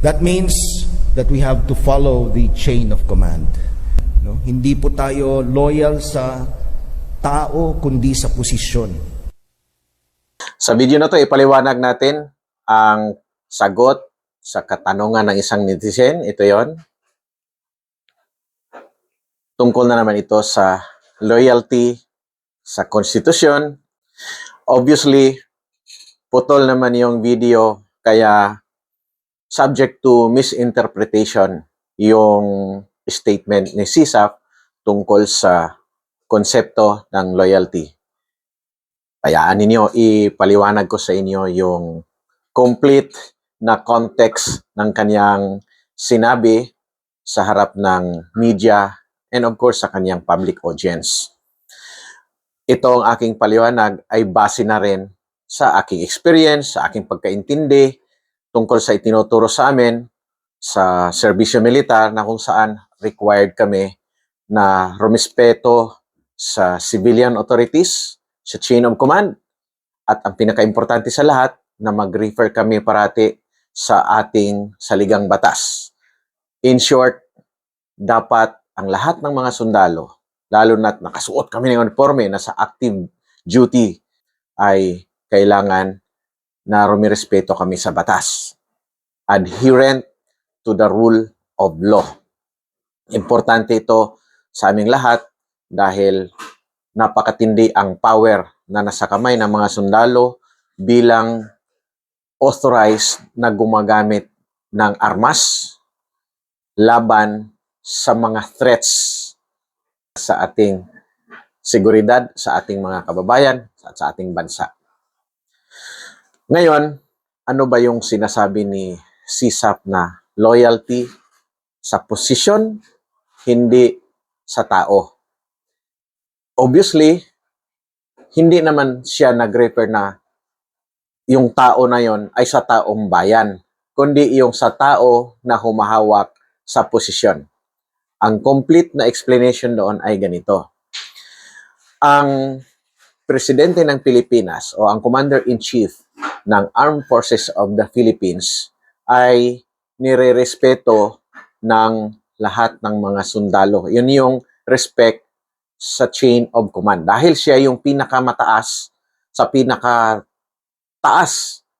That means that we have to follow the chain of command. No? Hindi po tayo loyal sa tao kundi sa posisyon. Sa video na to, ipaliwanag natin ang sagot sa katanungan ng isang netizen. Ito yon. Tungkol na naman ito sa loyalty sa konstitusyon. Obviously, putol naman yung video kaya subject to misinterpretation yung statement ni CISAP tungkol sa konsepto ng loyalty. Hayaan ninyo, ipaliwanag ko sa inyo yung complete na context ng kanyang sinabi sa harap ng media and of course sa kanyang public audience. Ito ang aking paliwanag ay base na rin sa aking experience, sa aking pagkaintindi tungkol sa itinuturo sa amin sa serbisyo militar na kung saan required kami na rumispeto sa civilian authorities, sa chain of command, at ang pinaka-importante sa lahat, na mag-refer kami parati sa ating saligang batas. In short, dapat ang lahat ng mga sundalo, lalo na't nakasuot kami ng uniforme na sa active duty, ay kailangan na rumirespeto kami sa batas. Adherent to the rule of law. Importante ito sa aming lahat dahil napakatindi ang power na nasa kamay ng mga sundalo bilang authorized na gumagamit ng armas laban sa mga threats sa ating seguridad, sa ating mga kababayan, at sa ating bansa. Ngayon, ano ba yung sinasabi ni CSAP na loyalty sa posisyon, hindi sa tao? Obviously, hindi naman siya nag-refer na yung tao na yon ay sa taong bayan, kundi yung sa tao na humahawak sa posisyon. Ang complete na explanation doon ay ganito. Ang presidente ng Pilipinas o ang commander-in-chief ng Armed Forces of the Philippines ay nire-respeto ng lahat ng mga sundalo. Yun yung respect sa chain of command. Dahil siya yung pinakamataas sa pinakataas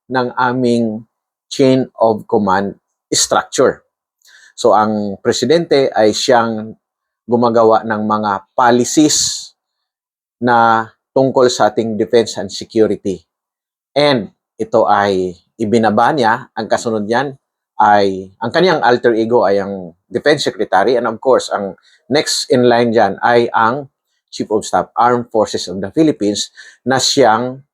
ng aming chain of command structure. So ang presidente ay siyang gumagawa ng mga policies na tungkol sa ating defense and security. And ito ay ibinaba niya, ang kasunod niyan ay, ang kanyang alter ego ay ang Defense Secretary. And of course, ang next in line dyan ay ang Chief of Staff, Armed Forces of the Philippines na siyang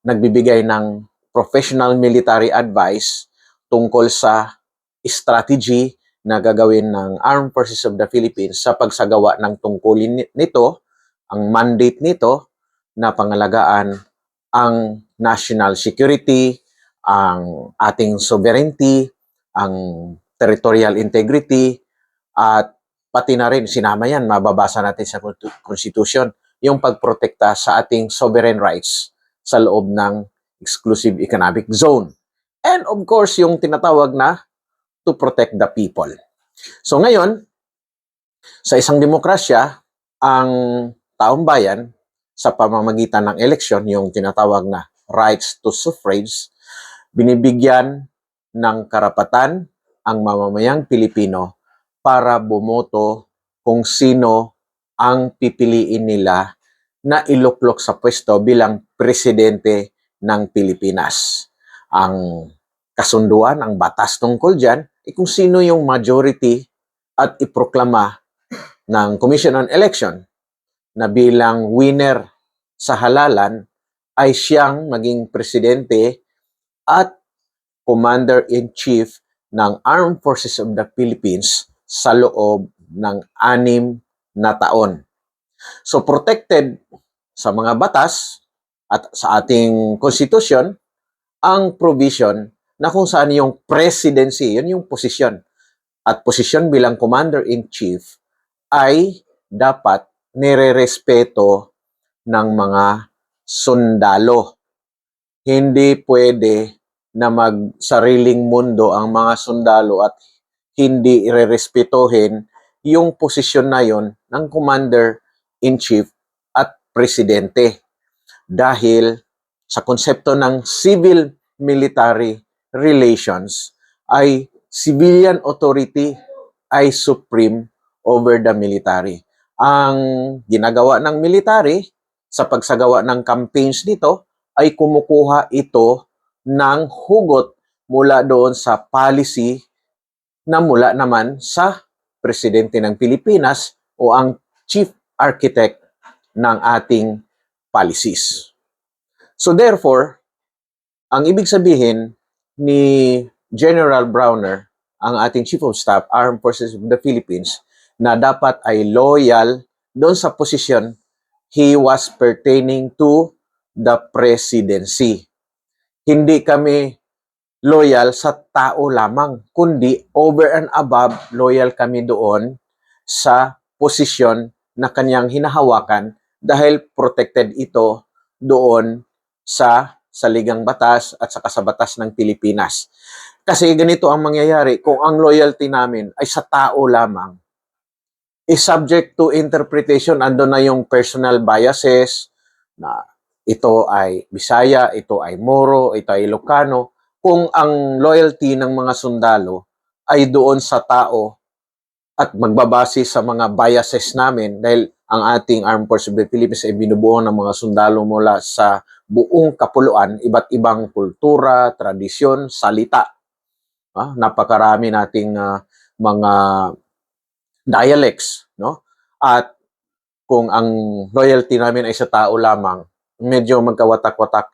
nagbibigay ng professional military advice tungkol sa strategy na gagawin ng Armed Forces of the Philippines sa pagsagawa ng tungkulin ni- nito, ang mandate nito na pangalagaan ang national security, ang ating sovereignty, ang territorial integrity, at pati na rin, sinama yan, mababasa natin sa Constitution, yung pagprotekta sa ating sovereign rights sa loob ng exclusive economic zone. And of course, yung tinatawag na to protect the people. So ngayon, sa isang demokrasya, ang taong bayan sa pamamagitan ng eleksyon, yung tinatawag na rights to suffrage, binibigyan ng karapatan ang mamamayang Pilipino para bumoto kung sino ang pipiliin nila na iluklok sa pwesto bilang presidente ng Pilipinas. Ang kasunduan, ang batas tungkol dyan, eh kung sino yung majority at iproklama ng Commission on Election na bilang winner sa halalan ay siyang maging presidente at commander-in-chief ng Armed Forces of the Philippines sa loob ng anim na taon. So protected sa mga batas at sa ating konstitusyon ang provision na kung saan yung presidency, yun yung posisyon. At posisyon bilang commander-in-chief ay dapat nire-respeto ng mga sundalo. Hindi pwede na magsariling mundo ang mga sundalo at hindi irerespetohin yung posisyon na yon ng commander-in-chief at presidente. Dahil sa konsepto ng civil-military relations ay civilian authority ay supreme over the military. Ang ginagawa ng military sa pagsagawa ng campaigns nito ay kumukuha ito ng hugot mula doon sa policy na mula naman sa presidente ng Pilipinas o ang chief architect ng ating policies. So therefore, ang ibig sabihin ni General Browner, ang ating Chief of Staff, Armed Forces of the Philippines, na dapat ay loyal doon sa posisyon he was pertaining to the presidency. Hindi kami loyal sa tao lamang, kundi over and above loyal kami doon sa posisyon na kanyang hinahawakan dahil protected ito doon sa saligang batas at sa batas ng Pilipinas. Kasi ganito ang mangyayari kung ang loyalty namin ay sa tao lamang is subject to interpretation. Ando na yung personal biases na ito ay Bisaya, ito ay Moro, ito ay Ilocano. Kung ang loyalty ng mga sundalo ay doon sa tao at magbabase sa mga biases namin dahil ang ating Armed Forces of the Philippines ay binubuo ng mga sundalo mula sa buong kapuluan, iba't ibang kultura, tradisyon, salita. Ah, napakarami nating ah, mga dialects, no? At kung ang loyalty namin ay sa tao lamang, medyo magkawatak-watak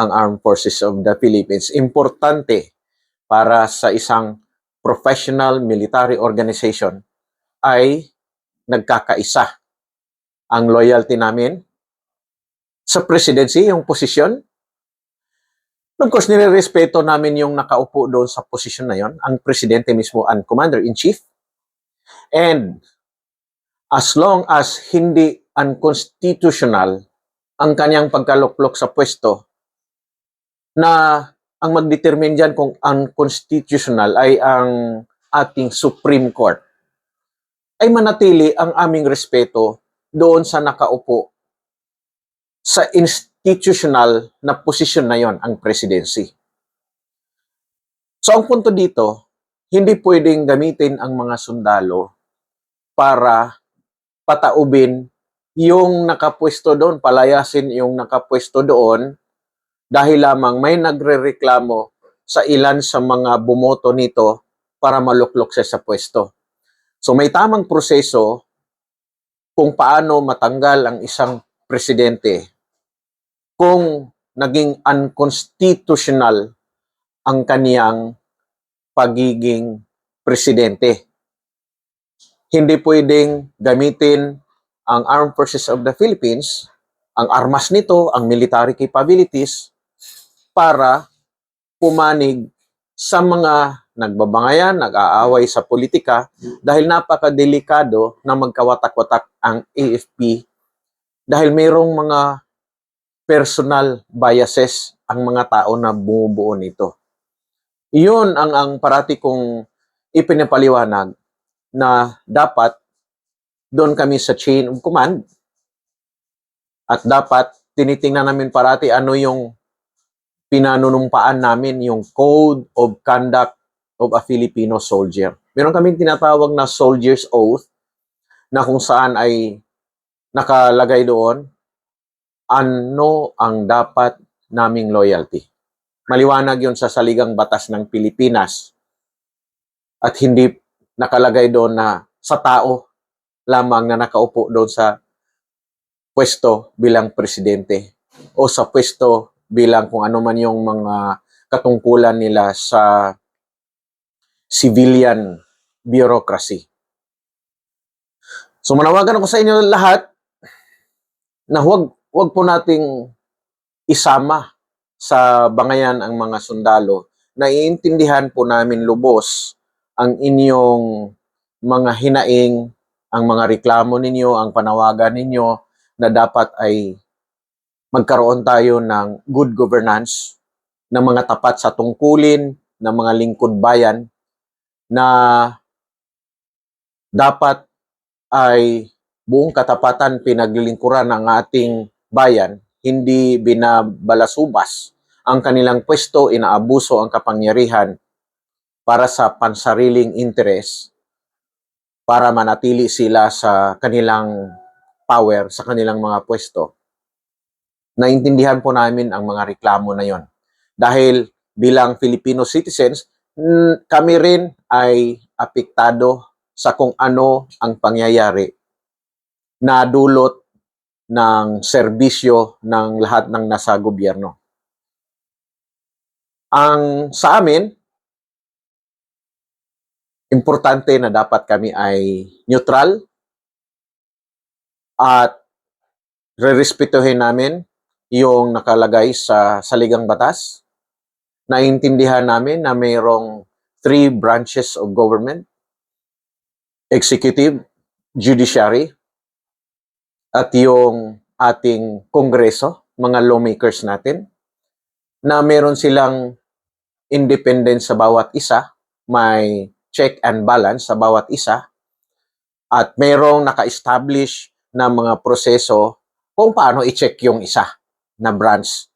ang Armed Forces of the Philippines. Importante para sa isang professional military organization ay nagkakaisa ang loyalty namin sa presidency, yung posisyon. Of course, nirerespeto namin yung nakaupo doon sa posisyon na yon, ang presidente mismo ang commander-in-chief. And as long as hindi unconstitutional ang kanyang pagkaluklok sa pwesto, na ang magdetermine dyan kung unconstitutional ay ang ating Supreme Court, ay manatili ang aming respeto doon sa nakaupo sa institutional na posisyon na yon ang presidency. So ang punto dito, hindi pwedeng gamitin ang mga sundalo para pataubin yung nakapwesto doon, palayasin yung nakapwesto doon dahil lamang may nagrereklamo sa ilan sa mga bumoto nito para maluklok siya sa pwesto. So may tamang proseso kung paano matanggal ang isang presidente kung naging unconstitutional ang kaniyang pagiging presidente. Hindi pwedeng gamitin ang Armed Forces of the Philippines, ang armas nito, ang military capabilities, para pumanig sa mga nagbabangayan, nag-aaway sa politika dahil napakadelikado na magkawatak-watak ang AFP dahil mayroong mga personal biases ang mga tao na bumubuo nito. Iyon ang ang parati kong ipinapaliwanag na dapat doon kami sa chain of command at dapat tinitingnan namin parati ano yung pinanunumpaan namin yung code of conduct of a Filipino soldier. Meron kaming tinatawag na soldier's oath na kung saan ay nakalagay doon ano ang dapat naming loyalty. Maliwanag yon sa saligang batas ng Pilipinas. At hindi nakalagay doon na sa tao lamang na nakaupo doon sa pwesto bilang presidente o sa pwesto bilang kung ano man yung mga katungkulan nila sa civilian bureaucracy. So manawagan ako sa inyo lahat na huwag huwag po nating isama sa bangayan ang mga sundalo. Naiintindihan po namin lubos ang inyong mga hinaing, ang mga reklamo ninyo, ang panawagan ninyo na dapat ay magkaroon tayo ng good governance na mga tapat sa tungkulin ng mga lingkod bayan na dapat ay buong katapatan pinaglilingkuran ng ating bayan, hindi binabalasubas ang kanilang pwesto, inaabuso ang kapangyarihan para sa pansariling interes para manatili sila sa kanilang power, sa kanilang mga pwesto. Naintindihan po namin ang mga reklamo na yon. Dahil bilang Filipino citizens, kami rin ay apektado sa kung ano ang pangyayari na dulot ng serbisyo ng lahat ng nasa gobyerno. Ang sa amin, importante na dapat kami ay neutral at rerespetuhin namin yung nakalagay sa saligang batas. Naintindihan namin na mayroong three branches of government, executive, judiciary, at yung ating kongreso, mga lawmakers natin, na meron silang independence sa bawat isa, may check and balance sa bawat isa, at merong naka-establish na mga proseso kung paano i-check yung isa na branch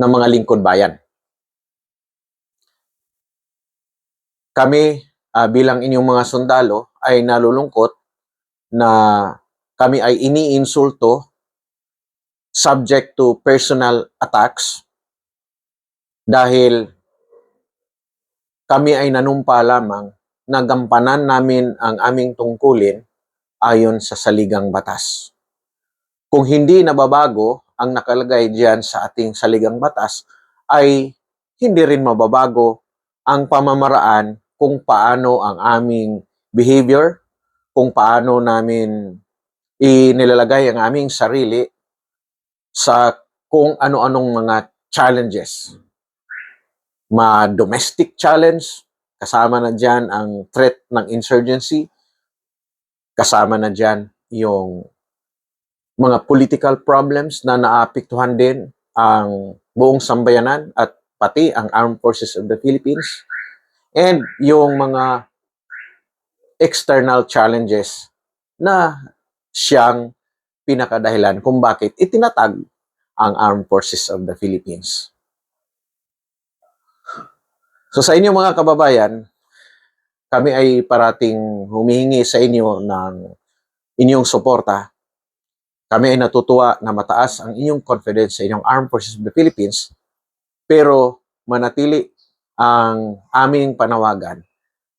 ng mga lingkod bayan. Kami ah, bilang inyong mga sundalo ay nalulungkot na kami ay iniinsulto subject to personal attacks dahil kami ay nanumpa lamang na gampanan namin ang aming tungkulin ayon sa saligang batas. Kung hindi nababago ang nakalagay diyan sa ating saligang batas, ay hindi rin mababago ang pamamaraan kung paano ang aming behavior, kung paano namin inilalagay ang aming sarili sa kung ano-anong mga challenges. Ma domestic challenge, kasama na dyan ang threat ng insurgency, kasama na dyan yung mga political problems na naapektuhan din ang buong sambayanan at pati ang Armed Forces of the Philippines and yung mga external challenges na siyang pinakadahilan kung bakit itinatag ang Armed Forces of the Philippines. So sa inyo mga kababayan, kami ay parating humihingi sa inyo ng inyong suporta. Kami ay natutuwa na mataas ang inyong confidence sa inyong Armed Forces of the Philippines, pero manatili ang aming panawagan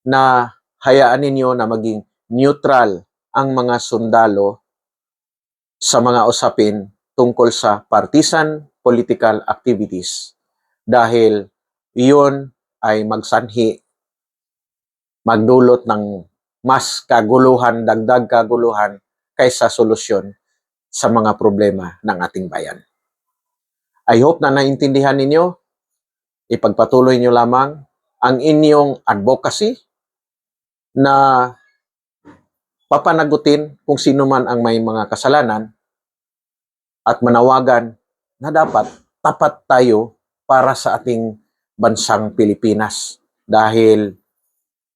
na hayaan ninyo na maging neutral ang mga sundalo sa mga usapin tungkol sa partisan political activities dahil iyon ay magsanhi magdulot ng mas kaguluhan, dagdag kaguluhan kaysa solusyon sa mga problema ng ating bayan. I hope na naintindihan ninyo, ipagpatuloy nyo lamang ang inyong advocacy na papanagutin kung sino man ang may mga kasalanan at manawagan na dapat tapat tayo para sa ating bansang Pilipinas dahil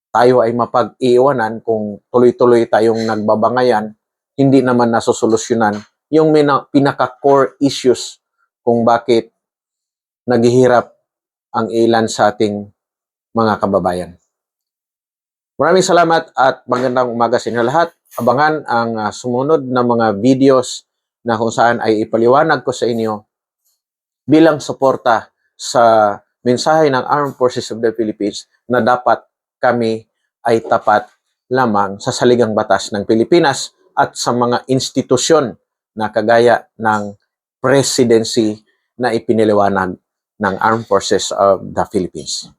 tayo ay mapag-iwanan kung tuloy-tuloy tayong nagbabangayan, hindi naman nasosolusyonan yung pinaka-core issues kung bakit naghihirap ang ilan sa ating mga kababayan. Maraming salamat at magandang umaga sa inyo lahat. Abangan ang ah, sumunod na mga videos na kung saan ay ipaliwanag ko sa inyo bilang suporta sa mensahe ng Armed Forces of the Philippines na dapat kami ay tapat lamang sa saligang batas ng Pilipinas at sa mga institusyon na kagaya ng presidency na ipiniliwanag ng Armed Forces of the Philippines.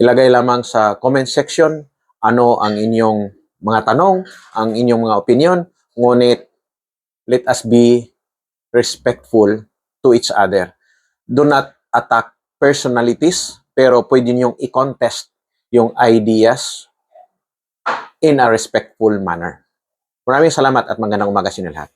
Ilagay lamang sa comment section ano ang inyong mga tanong, ang inyong mga opinion, ngunit let us be respectful to each other. Do not attack personalities, pero pwede niyong i-contest yung ideas in a respectful manner. Maraming salamat at magandang umaga sa inyo lahat.